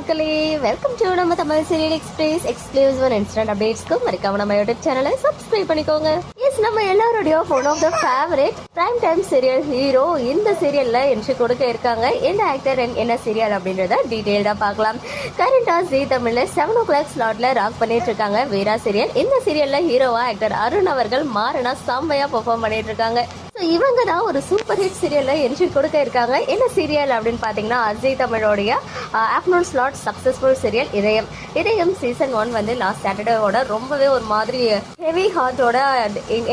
மக்களே welcome to நம்ம Tamil serial express exclusive and instant அப்டேட்ஸ்க்கு மறக்காம நம்ம யூடியூப் சேனலை சப்ஸ்கிரைப் பண்ணிக்கோங்க. எஸ் நம்ம எல்லாருடைய one of the favourite prime time serial hero இந்த சீரியல்ல என்ட்ரி கொடுக்க இருக்காங்க. எந்த ஆக்டர் என்ன சீரியல் அப்படின்றத டீடைல்டா பார்க்கலாம். கரண்டா ஜி தமிழ்ல செவன் ஓ கிளாக் ஸ்லாட்ல ராக் பண்ணிட்டு இருக்காங்க. வீரா சீரியல் இந்த சீரியல்ல ஹீரோவா ஆக்டர் அருண் அவர்கள் மாறனா செம்மையா பெர்ஃபார்ம் பண்ணிட்டு இருக்காங்க. இவங்க தான் ஒரு சூப்பர் ஹிட் சீரியல்ல என்ட்ரி கொடுக்க இருக்காங்க. என்ன சீரியல் அப்படின்னு பார்த்தீங்கன்னா Ajay தமிழோடைய afternoon slot successful serial Idhayam. Idhayam season one வந்து லாஸ்ட் சாட்டர்டேவோட ரொம்பவே ஒரு மாதிரி ஹெவி ஹார்ட்டோட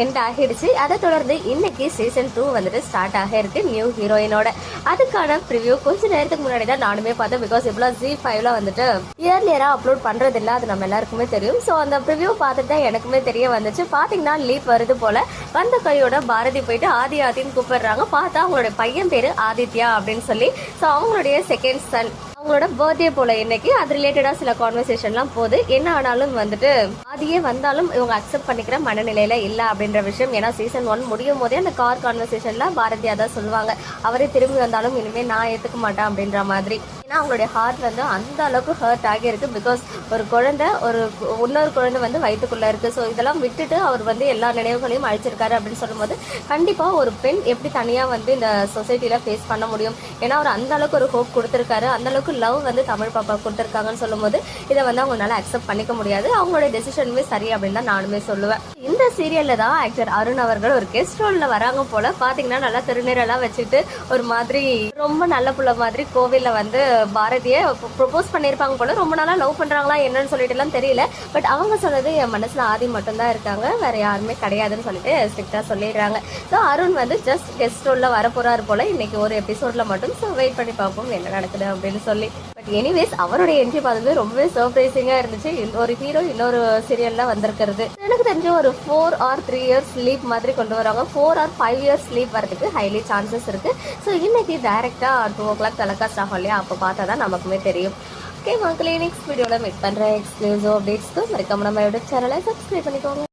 எண்ட் ஆகிடுச்சு. அதை தொடர்ந்து இன்னைக்கு சீசன் டூ வந்துட்டு ஸ்டார்ட் ஆக இருக்கு நியூ ஹீரோயினோட அதுக்கான ப்ரிவியூ கொஞ்ச நேரத்துக்கு முன்னாடி தான் நானுமே பார்த்தேன் பிகாஸ் இவ்வளோ ஜி ஃபைவ்ல வந்துட்டு இயர்லியராக அப்லோட் பண்ணுறது இல்லை அது நம்ம எல்லாருக்குமே தெரியும். ஸோ அந்த ப்ரிவியூ பார்த்துட்டு தான் எனக்குமே தெரிய வந்துச்சு. பார்த்தீங்கன்னா லீப் வருது போல. வந்த கையோட பாரதி போயிட்டு ஆதி ஆதின்னு கூப்பிடுறாங்க. பார்த்தா அவங்களுடைய பையன் பேரு ஆதித்யா அப்படின்னு சொல்லி. ஸோ அவங்களுடைய செகண்ட் சன் அவங்களோட பர்த்டே போல இன்னைக்கு. அது ரிலேட்டடா சில கான்வர்சேஷன்லாம் போகுது. என்ன ஆனாலும் வந்துட்டு அதையே வந்தாலும் இவங்க அக்செப்ட் பண்ணிக்கிற மனநிலையில இல்ல அப்படின்ற விஷயம். ஏன்னா சீசன் ஒன் முடியும் போதே அந்த கார் கான்வர்சேஷன்ல பாரதியா தான் சொல்லுவாங்க. அவரே திரும்பி வந்தாலும் இனிமே நான் ஏத்துக்க மாட்டேன் அப்படின்ற மாதிரி. ஏன்னா அவங்களுடைய ஹார்ட் வந்து அந்த அளவுக்கு ஹர்ட் ஆகியிருக்கு பிகாஸ் ஒரு குழந்தை ஒரு இன்னொரு குழந்தை வந்து வயிற்றுக்குள்ள இருக்கு. ஸோ இதெல்லாம் விட்டுட்டு அவர் வந்து எல்லா நினைவுகளையும் அழிச்சிருக்காரு அப்படின்னு சொல்லும்போது கண்டிப்பா ஒரு பெண் எப்படி தனியா வந்து இந்த சொசைட்டில ஃபேஸ் பண்ண முடியும்? ஏன்னா அவர் அந்த அளவுக்கு ஒரு ஹோப் கொடுத்துருக்காரு. அந்த அளவுக்கு லவ் வந்து தமிழ் பாப்பா கொடுத்துருக்காங்கன்னு சொல்லும்போது இதை வந்து அவங்களால அக்செப்ட் பண்ணிக்க முடியாது. அவங்களோட டெசிஷனுமே சரி அப்படின்னு தான் நானுமே சொல்லுவேன். இந்த சீரியல்ல தான் ஆக்டர் அருண் அவர்கள் ஒரு கெஸ்ட் ரோல்ல வராங்க போல. பாத்தீங்கன்னா நல்லா திருநீரெல்லாம் வச்சுட்டு ஒரு மாதிரி ரொம்ப நல்ல புள்ள மாதிரி கோவில்ல வந்து பாரதிய ப்ரொபோஸ் பண்ணியிருப்பாங்க போல. ரொம்ப நாளா லவ் பண்றாங்களா என்னன்னு சொல்லிட்டு எல்லாம் தெரியல. பட் அவங்க சொன்னது என் மனசுல ஆதி மட்டும்தான் இருக்காங்க. வேற யாருமே கிடையாதுன்னு சொல்லிட்டு ஸ்ட்ரிக்டா சொல்லிடுறாங்க. ஸோ அருண் வந்து ஜஸ்ட் கெஸ்ட் ரோல்ல வர போல். போல இன்னைக்கு ஒரு எபிசோட்ல மட்டும். ஸோ வெயிட் பண்ணி பார்ப்போம் என்ன நடக்குது அப்படின்னு சொல்லி பட் எனிவேஸ் அவருடைய என்ட்ரி பார்த்தது ரொம்பவே சர்ப்ரைசிங்கா இருந்துச்சு. ஒரு ஹீரோ இன்னொரு சீரியல்ல வந்திருக்கிறது. எனக்கு தெரிஞ்ச ஒரு four or three years sleep மாதிரி கொண்டு வராங்க four or five years sleep வரதுக்கு ஹைலி சான்சஸ் இருக்கு. ஸோ இன்னைக்கு டேரக்டா டூ ஓ கிளாக் டெலகாஸ்ட் ஆகும் இல்லையா? அப்போ பார்த்தா தான் நமக்குமே தெரியும். ஓகே மக்களே நெக்ஸ்ட் வீடியோவில் மீட் பண்ணுற எக்ஸ்க்ளூசிவ் அப்டேட்ஸ்க்கு மறக்காம நம்ம யூடியூப் சேனலை சப்ஸ்கிரைப் பண்ணிக்கோங்க.